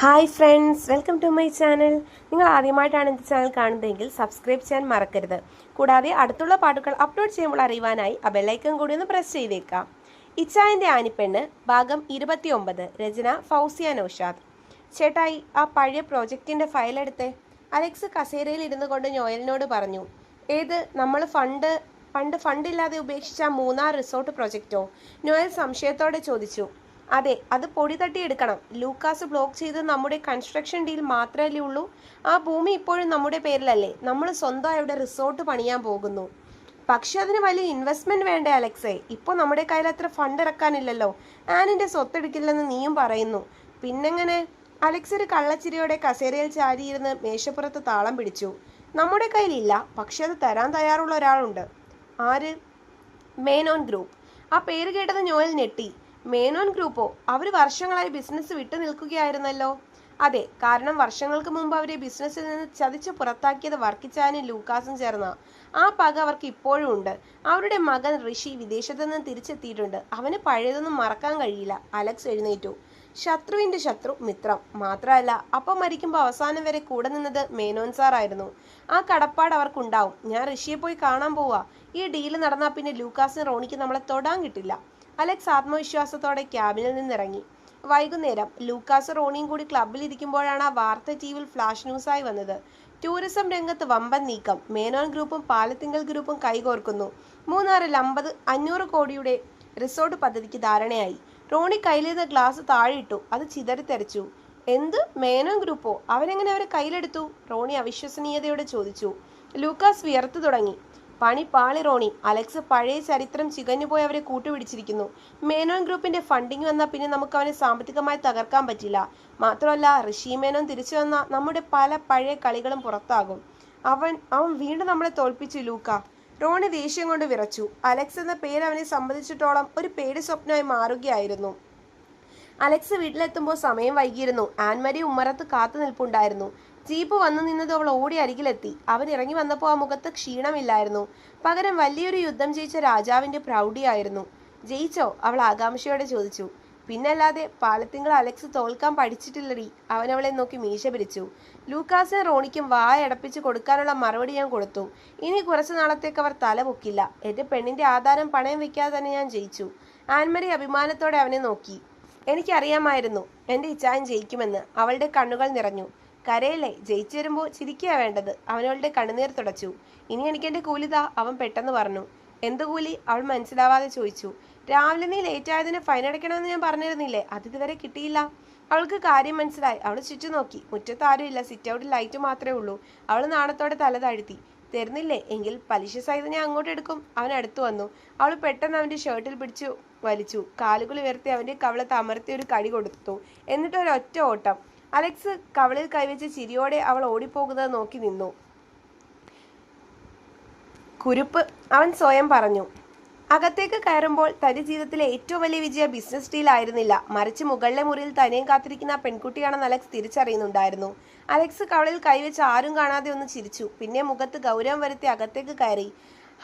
Hi friends welcome to my channel. നിങ്ങൾ ആദ്യമായിട്ടാണ് എന്റെ ചാനൽ കാണുന്നതെങ്കിൽ സബ്സ്ക്രൈബ് ചെയ്യാൻ മറക്കരുത്. കൂടാതെ അടുത്തുള്ള പാട്ടുകൾ അപ്ലോഡ് ചെയ്യുമ്പോൾ അറിയുവാനായി ആ ബെല്ലൈക്കൺ കൂടി ഒന്ന് പ്രസ് ചെയ്തേക്കാം. ഇച്ചായന്റെ ആനിപ്പെണ്ണ് ഭാഗം ഇരുപത്തി ഒമ്പത് രചന ഫൗസിയ നൌഷാദ്. ചേട്ടായി ആ പഴയ പ്രോജക്റ്റിന്റെ ഫയൽ എടുത്തേ. അലക്സ് കസേരയിൽ ഇരുന്നു കൊണ്ട് നോയലിനോട് പറഞ്ഞു ഏത് നമ്മൾ ഫണ്ട് പണ്ട് ഫണ്ടില്ലാതെ ഉപേക്ഷിച്ച മൂന്നാർ റിസോർട്ട് പ്രോജക്റ്റോ നോയൽ സംശയത്തോടെ ചോദിച്ചു അതെ അത് പൊടി തട്ടിയെടുക്കണം ലൂക്കാസ് ബ്ലോക്ക് ചെയ്ത് നമ്മുടെ കൺസ്ട്രക്ഷൻ ഡീൽ മാത്രമല്ലേ ഉള്ളൂ? ആ ഭൂമി ഇപ്പോഴും നമ്മുടെ പേരിലല്ലേ? നമ്മൾ സ്വന്തം അവിടെ റിസോർട്ട് പണിയാൻ പോകുന്നു. പക്ഷെ അതിന് വലിയ ഇൻവെസ്റ്റ്മെന്റ് വേണ്ടേ അലക്സേ? ഇപ്പോൾ നമ്മുടെ കയ്യിൽ അത്ര ഫണ്ട് ഇറക്കാനില്ലല്ലോ. ആനിന്റെ സ്വത്തെടുക്കില്ലെന്ന് നീയും പറയുന്നു. പിന്നെങ്ങനെ? അലക്സ് ഒരു കള്ളച്ചിരിയോടെ കസേരയിൽ ചാരിയിരുന്ന് മേശപ്പുറത്ത് താളം പിടിച്ചു. നമ്മുടെ കയ്യിലില്ല പക്ഷെ അത് തരാൻ തയ്യാറുള്ള ഒരാളുണ്ട്. ആര്? മേനോൻ ഗ്രൂപ്പ്. ആ പേര് കേട്ടത് ഞോയിൽ ഞെട്ടി. മേനോൻ ഗ്രൂപ്പോ അവർ വർഷങ്ങളായി ബിസിനസ് വിട്ടു നിൽക്കുകയായിരുന്നല്ലോ. അതെ കാരണം വർഷങ്ങൾക്ക് മുമ്പ് അവരെ ബിസിനസ്സിൽ നിന്ന് ചതിച്ച് പുറത്താക്കിയത് വർക്കിച്ചാനും ലൂക്കാസും ചേർന്ന. ആ പക അവർക്ക് ഇപ്പോഴും ഉണ്ട്. അവരുടെ മകൻ ഋഷി വിദേശത്ത് നിന്ന് തിരിച്ചെത്തിയിട്ടുണ്ട്. അവന് പഴയതൊന്നും മറക്കാൻ കഴിയില്ല. അലക്സ് എഴുന്നേറ്റു. ശത്രുവിന്റെ ശത്രു മിത്രം. മാത്രമല്ല അപ്പം മരിക്കുമ്പോൾ അവസാനം വരെ കൂടെ നിന്നത് മേനോൻ സാറായിരുന്നു. ആ കടപ്പാട് അവർക്കുണ്ടാവും. ഞാൻ ഋഷിയെ പോയി കാണാൻ പോവാ. ഈ ഡീൽ നടന്നാൽ പിന്നെ ലൂക്കാസിന് റോണിക്ക് നമ്മളെ തൊടാൻ കിട്ടില്ല. അലക്സ് ആത്മവിശ്വാസത്തോടെ ക്യാബിനിൽ നിന്നിറങ്ങി. വൈകുന്നേരം ലൂക്കാസ് റോണിയും കൂടി ക്ലബിൽ ഇരിക്കുമ്പോഴാണ് ആ വാർത്ത ടി വിയിൽ ഫ്ലാഷ് ന്യൂസായി വന്നത്. ടൂറിസം രംഗത്ത് വമ്പൻ നീക്കം. മേനോൻ ഗ്രൂപ്പും പാലത്തിങ്കൽ ഗ്രൂപ്പും കൈകോർക്കുന്നു. മൂന്നാറിൽ അമ്പത് അഞ്ഞൂറ് കോടിയുടെ റിസോർട്ട് പദ്ധതിക്ക് ധാരണയായി. റോണി കയ്യിലിരുന്ന ഗ്ലാസ് താഴെയിട്ടു അത് ചിതറിത്തെറിച്ചു. എന്ത്? മേനോൻ ഗ്രൂപ്പോ? അവരെങ്ങനെ അവരെ കയ്യിലെടുത്തു? റോണി അവിശ്വസനീയതയോടെ ചോദിച്ചു. ലൂക്കാസ് വിയർത്തു തുടങ്ങി. പണി പാളി റോണി. അലക്സ് പഴയ ചരിത്രം ചികഞ്ഞുപോയി അവരെ കൂട്ടുപിടിച്ചിരിക്കുന്നു. മേനോൻ ഗ്രൂപ്പിന്റെ ഫണ്ടിങ് വന്നാൽ പിന്നെ നമുക്ക് അവനെ സാമ്പത്തികമായി തകർക്കാൻ പറ്റില്ല. മാത്രമല്ല ഋഷി മേനോൻ തിരിച്ചു വന്ന നമ്മുടെ പല പഴയ കളികളും പുറത്താകും. അവൻ അവൻ വീണ്ടും നമ്മളെ തോൽപ്പിച്ചു ലൂക്ക. റോണി ദേഷ്യം കൊണ്ട് വിറച്ചു. അലക്സ് എന്ന പേര് അവനെ സംബന്ധിച്ചിടത്തോളം ഒരു പേടി സ്വപ്നമായി മാറുകയായിരുന്നു. അലക്സ് വീട്ടിലെത്തുമ്പോൾ സമയം വൈകിയിരുന്നു. ആൻമരി ഉമ്മറത്ത് കാത്തു നിൽപ്പുണ്ടായിരുന്നു. ജീപ്പ് വന്നു നിന്നത് അവൾ ഓടി അരികിലെത്തി. അവൻ ഇറങ്ങി വന്നപ്പോൾ ആ മുഖത്ത് ക്ഷീണമില്ലായിരുന്നു. പകരം വലിയൊരു യുദ്ധം ജയിച്ച രാജാവിന്റെ പ്രൗഢിയായിരുന്നു. ജയിച്ചോ? അവൾ ആകാംക്ഷയോടെ ചോദിച്ചു. പിന്നല്ലാതെ പാലത്തിങ്കൾ അലക്സ് തോൽക്കാൻ പഠിച്ചിട്ടില്ലടി. അവൻ അവളെ നോക്കി മീശ പിരിച്ചു ലൂക്കാസിന് റോണിക്കും വായ അടപ്പിച്ച് കൊടുക്കാനുള്ള മറുപടി ഞാൻ കൊടുത്തു. ഇനി കുറച്ചു നാളത്തേക്ക് അവർ തല പൊക്കില്ല. എന്റെ പെണ്ണിന്റെ ആധാരം പണയം വെക്കാതെ തന്നെ ഞാൻ ജയിച്ചു. ആൻമരി അഭിമാനത്തോടെ അവനെ നോക്കി. എനിക്കറിയാമായിരുന്നു എന്റെ ഇച്ചായൻ ജയിക്കുമെന്ന്. അവളുടെ കണ്ണുകൾ നിറഞ്ഞു. കരയല്ലേ? ജയിച്ചു വരുമ്പോൾ ചിരിക്കുക വേണ്ടത്. അവനവളുടെ കണ്ണുനീർ തുടച്ചു. ഇനി എനിക്ക് എന്റെ കൂലിതാ അവൻ പെട്ടെന്ന് പറഞ്ഞു. എന്ത് കൂലി? അവൾ മനസ്സിലാവാതെ ചോദിച്ചു. രാവിലെ നീ ലേറ്റ് ആയതിന് ഫൈൻ അടയ്ക്കണമെന്ന് ഞാൻ പറഞ്ഞിരുന്നില്ലേ? അത് ഇതുവരെ കിട്ടിയില്ല. അവൾക്ക് കാര്യം മനസ്സിലായി. അവൾ ചുറ്റും നോക്കി. മുറ്റത്ത് ആരുമില്ല സിറ്റ് ഔട്ടിൽ ലൈറ്റ് മാത്രമേ ഉള്ളൂ. അവൾ നാണത്തോടെ തല താഴ്ത്തി. തരുന്നില്ലേ? എങ്കിൽ പലിശ സഹിതം ഞാൻ അങ്ങോട്ട് എടുക്കും. അവൻ അടുത്തു വന്നു. അവൾ പെട്ടെന്ന് അവന്റെ ഷർട്ടിൽ പിടിച്ചു വലിച്ചു. കാലുകൾ ഉയർത്തി അവന്റെ കവളത്ത് അമർത്തി ഒരു കടി കൊടുത്തു. എന്നിട്ട് ഒരു ഒറ്റ ഓട്ടം. അലക്സ് കവളിൽ കൈവച്ച് ചിരിയോടെ അവൾ ഓടിപ്പോകുന്നത് നോക്കി നിന്നു. കുരുപ്പ് അവൻ സ്വയം പറഞ്ഞു. അകത്തേക്ക് കയറുമ്പോൾ തന്റെ ജീവിതത്തിലെ ഏറ്റവും വലിയ വിജയ ബിസിനസ് ഡീൽ ആയിരുന്നില്ല. മറിച്ച് മുകളിലെ മുറിയിൽ തനിയും കാത്തിരിക്കുന്ന പെൺകുട്ടിയാണെന്ന് അലക്സ് തിരിച്ചറിയുന്നുണ്ടായിരുന്നു. അലക്സ് കവളിൽ കൈവച്ച് ആരും കാണാതെ ഒന്ന് ചിരിച്ചു. പിന്നെ മുഖത്ത് ഗൗരവം വരുത്തി അകത്തേക്ക് കയറി.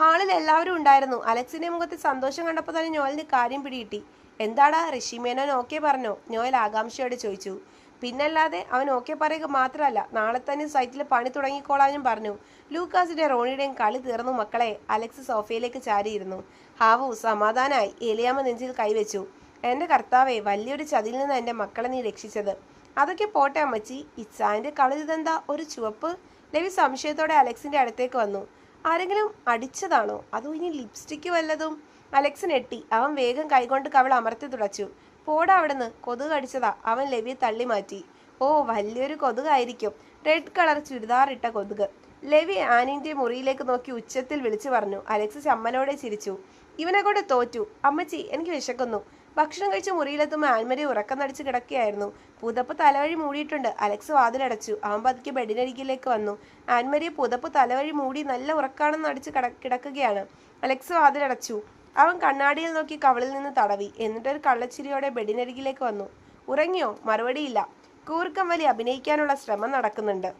ഹാളിൽ എല്ലാവരും ഉണ്ടായിരുന്നു. അലക്സിന്റെ മുഖത്ത് സന്തോഷം കണ്ടപ്പോൾ തന്നെ നോയലിന് കാര്യം പിടികിട്ടി. എന്താടാ ഋഷി മേനോൻ ഓക്കെ പറഞ്ഞോ? നോയൽ ആകാംക്ഷയോടെ ചോദിച്ചു. പിന്നല്ലാതെ അവൻ ഓക്കെ പറയുക മാത്രമല്ല നാളെ തന്നെ സൈറ്റിൽ പണി തുടങ്ങിക്കോളാനും പറഞ്ഞു. ലൂക്കാസിന്റെ റോണിയുടെയും കളി തീർന്നു മക്കളെ അലക്സ് സോഫയിലേക്ക് ചാരിയിരുന്നു. ഹാവു സമാധാനായി. എലിയാമ്മ നെഞ്ചിൽ കൈവച്ചു. എന്റെ കർത്താവെ വലിയൊരു ചതിയിൽ നിന്ന് എന്റെ മക്കളെ നീ രക്ഷിച്ചത്. അതൊക്കെ പോട്ടെ അമ്മച്ചി. ഇച്ചാന്റെ കളിതെന്താ ഒരു ചുവപ്പ്? ലവി സംശയത്തോടെ അലക്സിന്റെ അടുത്തേക്ക് വന്നു. ആരെങ്കിലും അടിച്ചതാണോ? അതോ ഇനി ലിപ്സ്റ്റിക്ക് വല്ലതും? അലക്സ് ഞെട്ടി. അവൻ വേഗം കൈകൊണ്ട് കവൾ അമർത്തി തുടച്ചു. പോടാ അവിടുന്ന് കൊതുക് കടിച്ചതാ അവൻ ലവിയെ തള്ളി മാറ്റി. ഓ വലിയൊരു കൊതുകായിരിക്കും. റെഡ് കളർ ചുരിദാറിട്ട കൊതുക്. ലവി ആനിന്റെ മുറിയിലേക്ക് നോക്കി ഉച്ചത്തിൽ വിളിച്ചു പറഞ്ഞു. അലക്സ് ചമ്മലോടെ ചിരിച്ചു. ഇവനെ കൊണ്ട് തോറ്റു. അമ്മച്ചി എനിക്ക് വിശക്കുന്നു. ഭക്ഷണം കഴിച്ച് മുറിയിലെത്തുമ്പോൾ ആൻമരി ഉറക്കം നടിച്ച് കിടക്കുകയായിരുന്നു. പുതപ്പ് തലവഴി മൂടിയിട്ടുണ്ട്. അലക്സ് വാതിലടച്ചു. അവൻ പതുക്കെ ബെഡിനരികിലേക്ക് വന്നു. ആൻമരിയെ പുതപ്പ് തലവഴി മൂടി നല്ല ഉറക്കാണെന്ന് അടിച്ച് കിട കിടക്കുകയാണ്. അലക്സ് വാതിലടച്ചു. അവൻ കണ്ണാടിയിൽ നോക്കി കവളിൽ നിന്ന് തടവി. എന്നിട്ടൊരു കള്ളച്ചിരിയോടെ ബെഡിനരികിലേക്ക് വന്നു. ഉറങ്ങിയോ? മറുപടിയില്ല. കൂർക്കം വലി അഭിനയിക്കാനുള്ള ശ്രമം നടക്കുന്നുണ്ട്.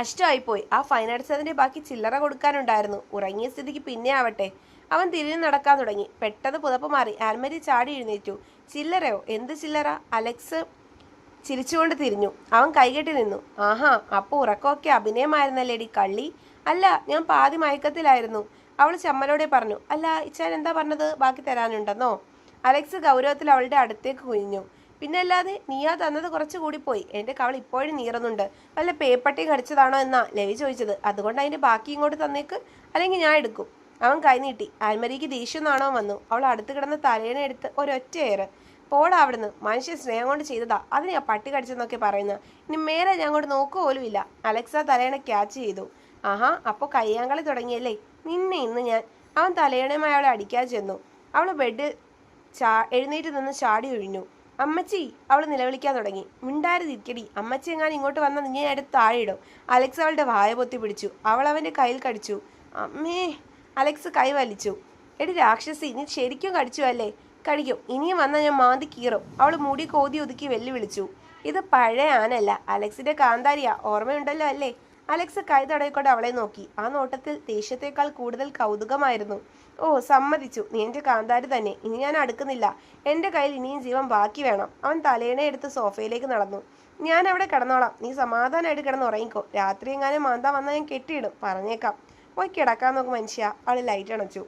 കഷ്ടമായിപ്പോയി. ആ ഫൈൻ അടിച്ചതിന്റെ ബാക്കി ചില്ലറ കൊടുക്കാനുണ്ടായിരുന്നു. ഉറങ്ങിയ സ്ഥിതിക്ക് പിന്നെ ആവട്ടെ. അവൻ തിരിഞ്ഞു നടക്കാൻ തുടങ്ങി. പെട്ടെന്ന് പുതപ്പ് മാറി. ആൽമരി ചാടി എഴുന്നേറ്റു. ചില്ലറയോ? എന്ത് ചില്ലറ? അലക്സ് ചിരിച്ചുകൊണ്ട് തിരിഞ്ഞു. അവൻ കൈകെട്ടി നിന്നു. ആഹാ അപ്പൊ ഉറക്കമൊക്കെ അഭിനയമായിരുന്നല്ലേടി കള്ളി? അല്ല ഞാൻ പാതി മയക്കത്തിലായിരുന്നു. അവൾ ചമ്മലോടെ പറഞ്ഞു അല്ല ഇച്ചാൻ എന്താ പറഞ്ഞത്? ബാക്കി തരാനുണ്ടെന്നോ? അലക്സ് ഗൗരവത്തിൽ അവളുടെ അടുത്തേക്ക് കുഞ്ഞു പിന്നെ അല്ലാതെ നീയാ തന്നത് കുറച്ച് പോയി. എന്റെ കവൾ ഇപ്പോഴും നീറുന്നുണ്ട്. വല്ല പേപ്പട്ടി കടിച്ചതാണോ എന്നാ ലവി ചോദിച്ചത്. അതുകൊണ്ട് അതിന്റെ ബാക്കി ഇങ്ങോട്ട് തന്നേക്ക് അല്ലെങ്കിൽ ഞാൻ എടുക്കും. അവൻ കൈനീട്ടി ആൽമരിക്ക് ദേഷ്യം നാണോ വന്നു. അവൾ അടുത്ത് കിടന്ന തലേണ എടുത്ത് ഒരൊറ്റ ഏറ്. പോടാ അവിടുന്ന്. മനുഷ്യ സ്നേഹം കൊണ്ട് ചെയ്തതാ. അതിനെയാ പട്ടി കടിച്ചെന്നൊക്കെ പറയുന്നത് ഇനി മേലെ ഞാൻ അങ്ങോട്ട് നോക്കുക പോലും ഇല്ല അലക്സ തലേണ ക്യാച്ച് ചെയ്തു. ആഹാ അപ്പോൾ കയ്യാങ്കളി തുടങ്ങിയല്ലേ? നിന്നെ ഇന്ന് ഞാൻ അവൻ തലയണയുമായി അവളെ അടിക്കാൻ ചെന്നു. അവൾ ബെഡ് ചാ എഴുന്നേറ്റ് നിന്ന് ചാടി ഒഴിഞ്ഞു. അമ്മച്ചി അവൾ നിലവിളിക്കാൻ തുടങ്ങി. മിണ്ടാരുതിരിക്കടി അമ്മച്ചി എങ്ങാനും ഇങ്ങോട്ട് വന്നാൽ നീ എടുത്ത് താഴെ ഇടും. അലക്സ് അവളുടെ വായ പൊത്തി പിടിച്ചു. അവൾ അവന്റെ കയ്യിൽ കടിച്ചു. അമ്മേ അലക്സ് കൈ വലിച്ചു. എടി രാക്ഷസി നീ ശരിക്കും കടിച്ചു അല്ലേ? കടിക്കും. ഇനിയും വന്നാൽ ഞാൻ മാന്തി കീറും. അവൾ മുടി കോതി ഒതുക്കി വെല്ലുവിളിച്ചു. ഇത് പഴയ ആനല്ല അലക്സിന്റെ കാന്താരിയാ. ഓർമ്മയുണ്ടല്ലോ അല്ലേ? അലക്സ് കൈ തടയിക്കൊണ്ട് അവളെ നോക്കി. ആ നോട്ടത്തിൽ ദേഷ്യത്തെക്കാൾ കൂടുതൽ കൗതുകമായിരുന്നു. ഓ സമ്മതിച്ചു. നീ എന്റെ കാന്താരി തന്നെ. ഇനി ഞാൻ അടുക്കുന്നില്ല. എന്റെ കയ്യിൽ ഇനിയും ജീവൻ ബാക്കി വേണം. അവൻ തലേണ എടുത്ത് സോഫയിലേക്ക് നടന്നു. ഞാൻ അവിടെ കിടന്നോളാം. നീ സമാധാനമായിട്ട് കിടന്ന് ഉറങ്ങിക്കോ. രാത്രി എങ്ങാനും മാന്ത വന്നാൽ ഞാൻ കെട്ടിയിടും. പറഞ്ഞേക്കാം. പോയി കിടക്കാൻ നോക്കും മനുഷ്യ. അവൾ ലൈറ്റ് അണച്ചു.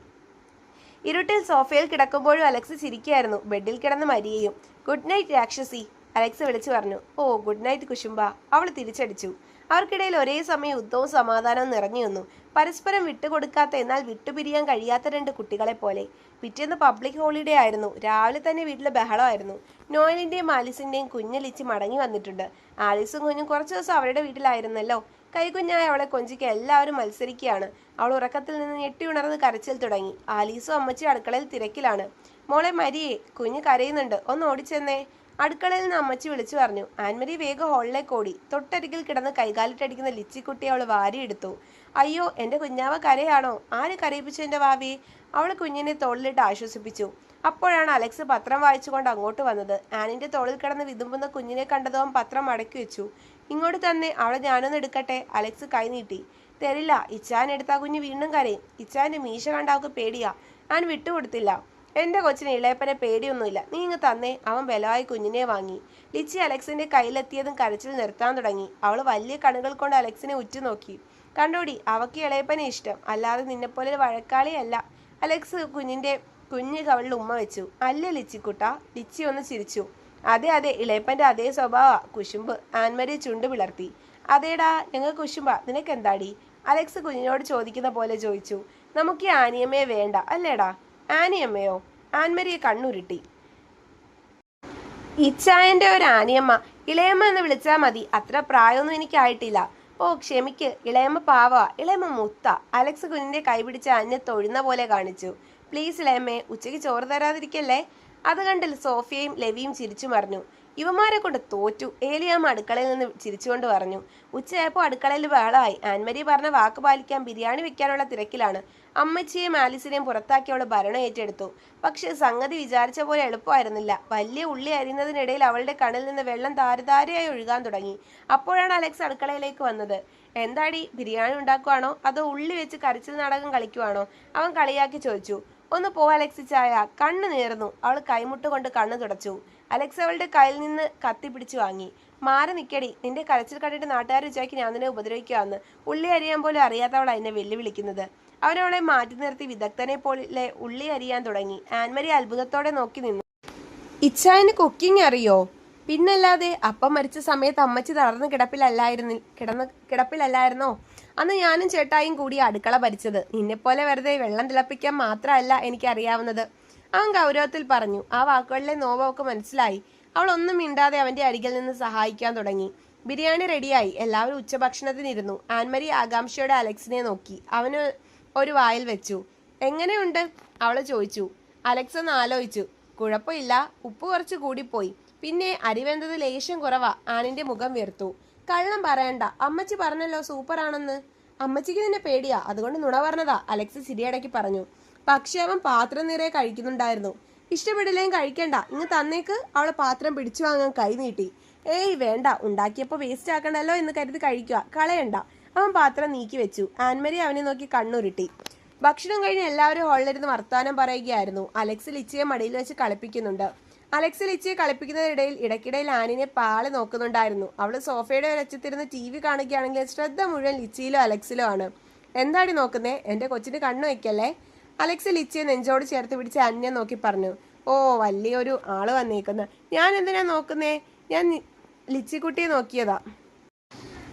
ഇരുട്ടിൽ സോഫയിൽ കിടക്കുമ്പോഴും അലക്സ് ചിരിക്കുകയായിരുന്നു ബെഡിൽ കിടന്ന് മരിയയും. ഗുഡ് നൈറ്റ് രാക്ഷസി അലക്സ് വിളിച്ചു പറഞ്ഞു. ഓ ഗുഡ് നൈറ്റ് കുശുംബ. അവൾ തിരിച്ചടിച്ചു. അവർക്കിടയിൽ ഒരേ സമയം യുദ്ധവും സമാധാനവും നിറഞ്ഞു നിന്നു. പരസ്പരം വിട്ടുകൊടുക്കാത്ത എന്നാൽ വിട്ടുപിരിയാൻ കഴിയാത്ത രണ്ട് കുട്ടികളെ പോലെ. പിറ്റേന്ന് പബ്ലിക് ഹോളിഡേ ആയിരുന്നു. രാവിലെ തന്നെ വീട്ടിൽ ബഹളമായിരുന്നു. നോയലിന്റെയും ആലിസിന്റെയും കുഞ്ഞലിച്ച് മടങ്ങി വന്നിട്ടുണ്ട്. ആലിസും കുഞ്ഞും കുറച്ച് ദിവസം അവരുടെ വീട്ടിലായിരുന്നല്ലോ. കൈകുഞ്ഞായ അവളെ കൊഞ്ചിക്ക് എല്ലാവരും മത്സരിക്കുകയാണ്. അവൾ ഉറക്കത്തിൽ നിന്ന് ഞെട്ടി ഉണർന്ന് കരച്ചിൽ തുടങ്ങി. ആലീസും അമ്മച്ചി അടുക്കളയിൽ തിരക്കിലാണ്. മോളെ മരിയേ കുഞ്ഞ് കരയുന്നുണ്ട്. ഒന്ന് ഓടിച്ചെന്നേ. അടുക്കളയിൽ നിന്ന് അമ്മച്ചി വിളിച്ചു പറഞ്ഞു ആൻമരി വേഗം ഹോളിലേക്ക് ഓടി. തൊട്ടരികിൽ കിടന്ന് കൈകാലിട്ടടിക്കുന്ന ലിച്ചിക്കുട്ടി അവൾ വാരിയെടുത്തു. അയ്യോ എന്റെ കുഞ്ഞാവ കരയാണോ? ആര് കരയിപ്പിച്ചു എന്റെ വാവി അവൾ കുഞ്ഞിനെ തോളിലിട്ട് ആശ്വസിപ്പിച്ചു. അപ്പോഴാണ് അലക്സ് പത്രം വായിച്ചുകൊണ്ട് അങ്ങോട്ട് വന്നത്. ആനിന്റെ തോളിൽ കിടന്ന് വിതുമ്പുന്ന കുഞ്ഞിനെ കണ്ടതും പത്രം മടക്കി വെച്ചു. ഇങ്ങോട്ട് തന്നെ അവളെ ഞാനൊന്ന് എടുക്കട്ടെ? അലക്സ് കൈ നീട്ടി. തരില്ല ഇച്ചാൻ എടുത്താ കുഞ്ഞ് വീണ്ടും കരയും. ഇച്ചാന്റെ മീശ കണ്ട പേടിയാ. ഞാൻ വിട്ടുകൊടുത്തില്ല. എന്റെ കൊച്ചിന് ഇളയപ്പനെ പേടിയൊന്നുമില്ല. നീ ഇങ്ങ് തന്നേ. അവൻ ബലമായി കുഞ്ഞിനെ വാങ്ങി. ലിച്ചി അലക്സിന്റെ കയ്യിലെത്തിയതും കരച്ചിൽ നിർത്താൻ തുടങ്ങി. അവൾ വലിയ കണ്ണുകൾ കൊണ്ട് അലക്സിനെ ഉറ്റുനോക്കി. കണ്ടോടി അവക്ക് ഇളയപ്പനെ ഇഷ്ടം. അല്ലാതെ നിന്നെപ്പോലെ വഴക്കാളിയല്ല. അലക്സ് കുഞ്ഞിന്റെ കുഞ്ഞ് കവളിൽ ഉമ്മ വെച്ചു. അല്ല ലിച്ചിക്കുട്ട? ലിച്ചി ഒന്ന് ചിരിച്ചു. അതെ അതെ ഇളയപ്പന്റെ അതേ സ്വഭാവ. കുശുമ്പ്. ആൻമരി ചുണ്ട് പിളർത്തി. അതേടാ ഞങ്ങൾ കുശുമ്പ. നിനക്കെന്താടി? അലക്സ് കുഞ്ഞിനോട് ചോദിക്കുന്ന പോലെ ചോദിച്ചു. നമുക്ക് ആനിയമ്മയെ വേണ്ട. അല്ലേടാ? ആനിയമ്മയോ? ആൻമരിയെ കണ്ണുരുട്ടി. ഇച്ചായന്റെ ഒരു ആനിയമ്മ. ഇളയമ്മ എന്ന് വിളിച്ചാൽ മതി. അത്ര പ്രായമൊന്നും എനിക്കായിട്ടില്ല. ഓ ക്ഷമിക്ക്. ഇളയമ്മ പാവ. ഇളയമ്മ മുത്ത. അലക്സ് കുഞ്ഞിന്റെ കൈ പിടിച്ച അന്നെ തൊഴുന്ന പോലെ കാണിച്ചു. പ്ലീസ് ഇളയമ്മേ ഉച്ചയ്ക്ക് ചോറ് തരാതിരിക്കല്ലേ? അത് കണ്ടിൽ സോഫിയയും ലവിയും ചിരിച്ചു മറിഞ്ഞു. ഇവന്മാരെ കൊണ്ട് തോറ്റു. ഏലിയാമ്മ അടുക്കളയിൽ നിന്ന് ചിരിച്ചുകൊണ്ട് പറഞ്ഞു ഉച്ചയായപ്പോൾ അടുക്കളയിൽ ബഹളമായി. ആൻമരി പറഞ്ഞ വാക്ക് പാലിക്കാൻ ബിരിയാണി വെക്കാനുള്ള തിരക്കിലാണ്. അമ്മച്ചിയെയും ആലിസിനെയും പുറത്താക്കി അവൾ ഭരണം ഏറ്റെടുത്തു. പക്ഷേ സംഗതി വിചാരിച്ച പോലെ എളുപ്പമായിരുന്നില്ല. വലിയ ഉള്ളി അരിയുന്നതിനിടയിൽ അവളുടെ കണ്ണിൽ നിന്ന് വെള്ളം താരതാരയായി ഒഴുകാൻ തുടങ്ങി. അപ്പോഴാണ് അലക്സ് അടുക്കളയിലേക്ക് വന്നത്. എന്താടി? ബിരിയാണി ഉണ്ടാക്കുവാണോ? അതോ ഉള്ളി വെച്ച് കരച്ചിൽ നാടകം കളിക്കുവാണോ? അവൻ കളിയാക്കി ചോദിച്ചു. ഒന്ന് പോ അലക്സി ചായ. കണ്ണ് നേർന്നു. അവൾ കൈമുട്ട് കൊണ്ട് കണ്ണ് തുടച്ചു. അലക്സ് അവളുടെ കയ്യിൽ നിന്ന് കത്തി പിടിച്ചു വാങ്ങി. മാറി നിക്കടി. നിന്റെ കരച്ചിൽ കണ്ടിട്ട് നാട്ടുകാർ വിചാരിക്കും ഞാൻ നിന്നെ ഉപദ്രവിക്കാന്ന് ഉള്ളി അരിയാൻ പോലും അറിയാത്തവളാ എന്നെ വെല്ലുവിളിക്കുന്നത്. അവനവളെ മാറ്റി നിർത്തി വിദഗ്ധനെ പോലെ ഉള്ളി അരിയാൻ തുടങ്ങി. ആൻമരി അത്ഭുതത്തോടെ നോക്കി നിന്നു. ഇച്ചായന് കുക്കിംഗ് അറിയോ? പിന്നല്ലാതെ അപ്പം മരിച്ച സമയത്ത് അമ്മച്ചി തളർന്ന് കിടപ്പിലല്ലായിരുന്നു കിടന്ന് കിടപ്പിലല്ലായിരുന്നോ? അന്ന് ഞാനും ചേട്ടായും കൂടി അടുക്കള ഭരിച്ചത്. നിന്നെപ്പോലെ വെറുതെ വെള്ളം തിളപ്പിക്കാൻ മാത്രമല്ല എനിക്കറിയാവുന്നത്. അവൻ ഗൗരവത്തിൽ പറഞ്ഞു. ആ വാക്കുകളിലെ നോവൊക്കെ മനസ്സിലായി. അവൾ ഒന്നും മിണ്ടാതെ അവന്റെ അരികിൽ നിന്ന് സഹായിക്കാൻ തുടങ്ങി. ബിരിയാണി റെഡിയായി. എല്ലാവരും ഉച്ചഭക്ഷണത്തിനിരുന്നു. ആൻമരി ആകാംക്ഷയോടെ അലക്സിനെ നോക്കി. അവന് ഒരു വായിൽ വെച്ചു. എങ്ങനെയുണ്ട്? അവൾ ചോദിച്ചു. അലക്സ് ഒന്ന് ആലോചിച്ചു. കുഴപ്പമില്ല. ഉപ്പ് കുറച്ച് കൂടിപ്പോയി. പിന്നെ അരിവെന്തത് ലേശം കുറവാ. ആനിന്റെ മുഖം വീർത്തു കള്ളം പറയണ്ട. അമ്മച്ചി പറഞ്ഞല്ലോ സൂപ്പറാണെന്ന്. അമ്മച്ചിക്ക് നിന്നെ പേടിയാ. അതുകൊണ്ട് നുണ പറഞ്ഞതാ. അലക്സ് ചിരിയടക്ക് പറഞ്ഞു. പക്ഷെ അവൻ പാത്രം നിറയെ കഴിക്കുന്നുണ്ടായിരുന്നു. ഇഷ്ടപ്പെടില്ലെങ്കിൽ കഴിക്കണ്ട. ഇങ്ങ് തന്നേക്ക്. അവളെ പാത്രം പിടിച്ചു വാങ്ങാൻ കൈ നീട്ടി. ഏയ് വേണ്ട. ഉണ്ടാക്കിയപ്പോൾ വേസ്റ്റ് ആക്കണ്ടല്ലോ എന്ന് കരുതി കഴിക്കുക. കളയണ്ട. അവൻ പാത്രം നീക്കി വെച്ചു. ആൻമരി അവനെ നോക്കി കണ്ണുരുട്ടി. ഭക്ഷണം കഴിഞ്ഞ് എല്ലാവരും ഹോളിലിരുന്ന് വർത്താനം പറയുകയായിരുന്നു. അലക്സ് ലിച്ചയെ മടിയിൽ വെച്ച് കളിപ്പിക്കുന്നുണ്ട്. അലക്സ് ലിച്ചിയെ കളിപ്പിക്കുന്നതിനിടയിൽ ഇടയ്ക്കിടയിൽ ആനിനെ പാളി നോക്കുന്നുണ്ടായിരുന്നു. അവൾ സോഫയുടെ ഒരച്ചത്തിരുന്ന് ടി വി കാണുകയാണെങ്കിൽ ശ്രദ്ധ മുഴുവൻ ലിച്ചിയിലോ അലക്സിലോ ആണ്. എന്താടി നോക്കുന്നേ? എന്റെ കൊച്ചിന് കണ്ണു വയ്ക്കല്ലേ? അലക്സ് ലിച്ചിയെ നെഞ്ചോട് ചേർത്ത് പിടിച്ച് അന്യം നോക്കി പറഞ്ഞു. ഓ വലിയൊരു ആൾ വന്നേക്കുന്നു. ഞാൻ എന്തിനാ നോക്കുന്നേ? ഞാൻ ലിച്ചിക്കുട്ടിയെ നോക്കിയതാ.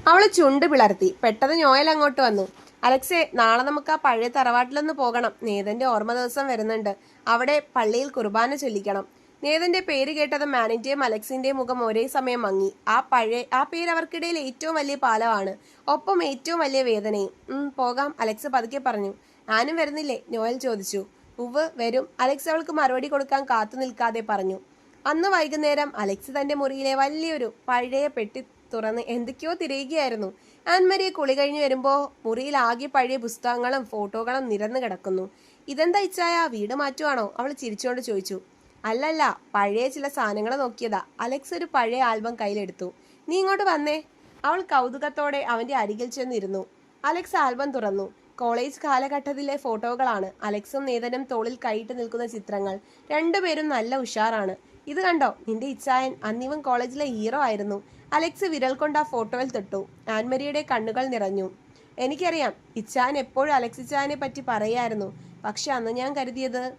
അവൾ ചുണ്ട് പിളർത്തി. പെട്ടെന്ന് ഞോയൽ അങ്ങോട്ട് വന്നു. അലക്സേ നാളെ നമുക്ക് ആ പഴയ തറവാട്ടിലൊന്ന് പോകണം. നേതന്റെ ഓർമ്മ ദിവസം വരുന്നുണ്ട്. അവിടെ പള്ളിയിൽ കുർബാന ചൊല്ലിക്കണം. നേതന്റെ പേര് കേട്ടത് മാനിന്റെയും അലക്സിന്റെയും മുഖം ഒരേ സമയം മങ്ങി. ആ പഴയ ആ പേര് അവർക്കിടയിൽ ഏറ്റവും വലിയ പാലമാണ്. ഒപ്പം ഏറ്റവും വലിയ വേദനയും. പോകാം അലക്സ് പതുക്കെ പറഞ്ഞു. ഞാനും വരുന്നില്ലേ? നോയൽ ചോദിച്ചു. ഉവ് വരും. അലക്സ് അവൾക്ക് മറുപടി കൊടുക്കാൻ കാത്തു നിൽക്കാതെ പറഞ്ഞു. അന്ന് വൈകുന്നേരം അലക്സ് തന്റെ മുറിയിലെ വലിയൊരു പഴയ പെട്ടി തുറന്ന് എന്തൊക്കെയോ തിരയുകയായിരുന്നു. ആൻമരിയെ കുളി കഴിഞ്ഞു വരുമ്പോൾ മുറിയിൽ ആകെ പഴയ പുസ്തകങ്ങളും ഫോട്ടോകളും നിരന്നു കിടക്കുന്നു. ഇതെന്താ ഇച്ചായ? വീട് മാറ്റുവാണോ? അവൾ ചിരിച്ചുകൊണ്ട് ചോദിച്ചു. അല്ലല്ല പഴയ ചില സാധനങ്ങൾ നോക്കിയതാ. അലക്സ് ഒരു പഴയ ആൽബം കയ്യിലെടുത്തു. നീ ഇങ്ങോട്ട് വന്നേ. അവൾ കൗതുകത്തോടെ അവന്റെ അരികിൽ ചെന്നിരുന്നു. അലക്സ് ആൽബം തുറന്നു. കോളേജ് കാലഘട്ടത്തിലെ ഫോട്ടോകളാണ് അലക്സും നേതനും തോളിൽ കൈയിട്ട് നിൽക്കുന്ന ചിത്രങ്ങൾ. രണ്ടുപേരും നല്ല ഉഷാറാണ്. ഇത് കണ്ടോ? നിന്റെ ഇച്ചായൻ അന്നിവൻ കോളേജിലെ ഹീറോ ആയിരുന്നു. അലക്സ് വിരൽ കൊണ്ട് ആ ഫോട്ടോയിൽ തൊട്ടു. ആൻമരിയുടെ കണ്ണുകൾ നിറഞ്ഞു. എനിക്കറിയാം ഇച്ചാൻ എപ്പോഴും അലക്സ് ഇച്ചാനെ പറ്റി പറയായിരുന്നു. പക്ഷെ അന്ന് ഞാൻ കരുതിയത്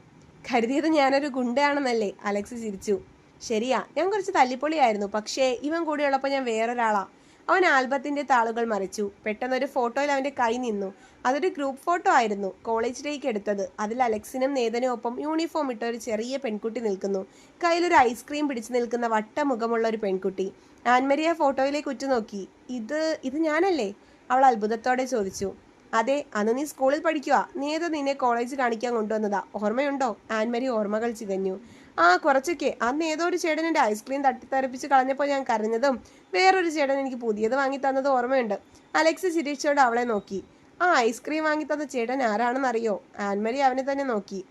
കരുതിയത് ഞാനൊരു ഗുണ്ടയാണെന്നല്ലേ? അലക്സ് ചിരിച്ചു. ശരിയാ ഞാൻ കുറച്ച് തല്ലിപ്പൊളിയായിരുന്നു. പക്ഷേ ഇവൻ കൂടെയുള്ളപ്പോൾ ഞാൻ വേറൊരാളാ. അവൻ ആൽബത്തിന്റെ താളുകൾ മറിച്ചു. പെട്ടെന്നൊരു ഫോട്ടോയിൽ അവന്റെ കൈ നിന്നു. അതൊരു ഗ്രൂപ്പ് ഫോട്ടോ ആയിരുന്നു കോളേജ് ഡേക്ക് എടുത്തത്. അതിൽ അലക്സിനും നേതനും ഒപ്പം യൂണിഫോം ഇട്ട ഒരു ചെറിയ പെൺകുട്ടി നിൽക്കുന്നു. കയ്യിലൊരു ഐസ്ക്രീം പിടിച്ചു നിൽക്കുന്ന വട്ടമുഖമുള്ള ഒരു പെൺകുട്ടി. ആൻമരിയ ഫോട്ടോയിലേക്ക് ഉറ്റുനോക്കി. ഇത് ഇത് ഞാനല്ലേ? അവൾ അത്ഭുതത്തോടെ ചോദിച്ചു. അതെ അന്ന് നീ സ്കൂളിൽ പഠിക്കുക നീത് നിന്നെ കോളേജ് കാണിക്കാൻ കൊണ്ടുവന്നതാ? ഓർമ്മയുണ്ടോ? ആൻമരി ഓർമ്മകൾ ചികഞ്ഞു. ആ കുറച്ചൊക്കെ. അന്ന് ഏതോ ഒരു ചേട്ടൻ എന്റെ ഐസ്ക്രീം തട്ടിത്തെറിപ്പിച്ച് കളഞ്ഞപ്പോൾ ഞാൻ കരഞ്ഞതും വേറൊരു ചേടൻ എനിക്ക് പുതിയത് വാങ്ങി തന്നത് ഓർമ്മയുണ്ട്. അലക്സ് ചിരിച്ചോട് അവളെ നോക്കി. ആ ഐസ്ക്രീം വാങ്ങി തന്ന ചേട്ടൻ ആരാണെന്നറിയോ? ആൻമരി അവനെ തന്നെ നോക്കി.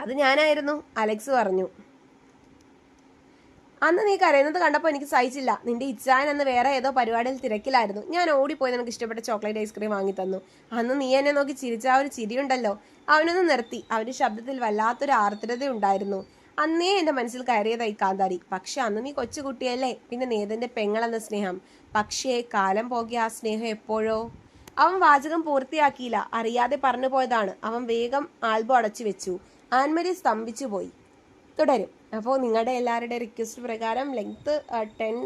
അത് ഞാനായിരുന്നു അലക്സ് പറഞ്ഞു. അന്ന് നീ കരയുന്നത് കണ്ടപ്പോൾ എനിക്ക് സഹിച്ചില്ല. നിന്റെ ഇച്ചാൻ അന്ന് വേറെ ഏതോ പരിപാടിയിൽ തിരക്കിലായിരുന്നു. ഞാൻ ഓടിപ്പോയി നിനക്ക് ഇഷ്ടപ്പെട്ട ചോക്ലേറ്റ് ഐസ്ക്രീം വാങ്ങി തന്നു. അന്ന് നീ എന്നെ നോക്കി ചിരിച്ച ആ ഒരു ചിരിയുണ്ടല്ലോ അവനൊന്ന് നിർത്തി. അവന്റെ ശബ്ദത്തിൽ വല്ലാത്തൊരു ആർദ്രതയുണ്ടായിരുന്നു അന്നേ എന്റെ മനസ്സിൽ കയറിയതായി കാന്താരി. പക്ഷെ അന്ന് നീ കൊച്ചുകുട്ടിയല്ലേ? പിന്നെ നേതന്റെ പെങ്ങളെന്ന സ്നേഹം. പക്ഷേ കാലം പോകിയ ആ സ്നേഹം എപ്പോഴോ? അവൻ വാചകം പൂർത്തിയാക്കിയില്ല. അറിയാതെ പറഞ്ഞു പോയതാണ്. അവൻ വേഗം ആൽബം അടച്ചു വെച്ചു. ആൻമരി സ്തംഭിച്ചു പോയി. തുടരും. അപ്പോൾ നിങ്ങളുടെ എല്ലാവരുടെ റിക്വസ്റ്റ് പ്രകാരം ലെങ്ത്ത് ടെൻ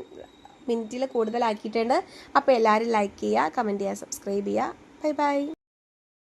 മിനിറ്റിൽ കൂടുതലാക്കിയിട്ടുണ്ട്. അപ്പോൾ എല്ലാവരും ലൈക്ക് ചെയ്യുക കമന്റ് ചെയ്യുക സബ്സ്ക്രൈബ് ചെയ്യുക. Bye bye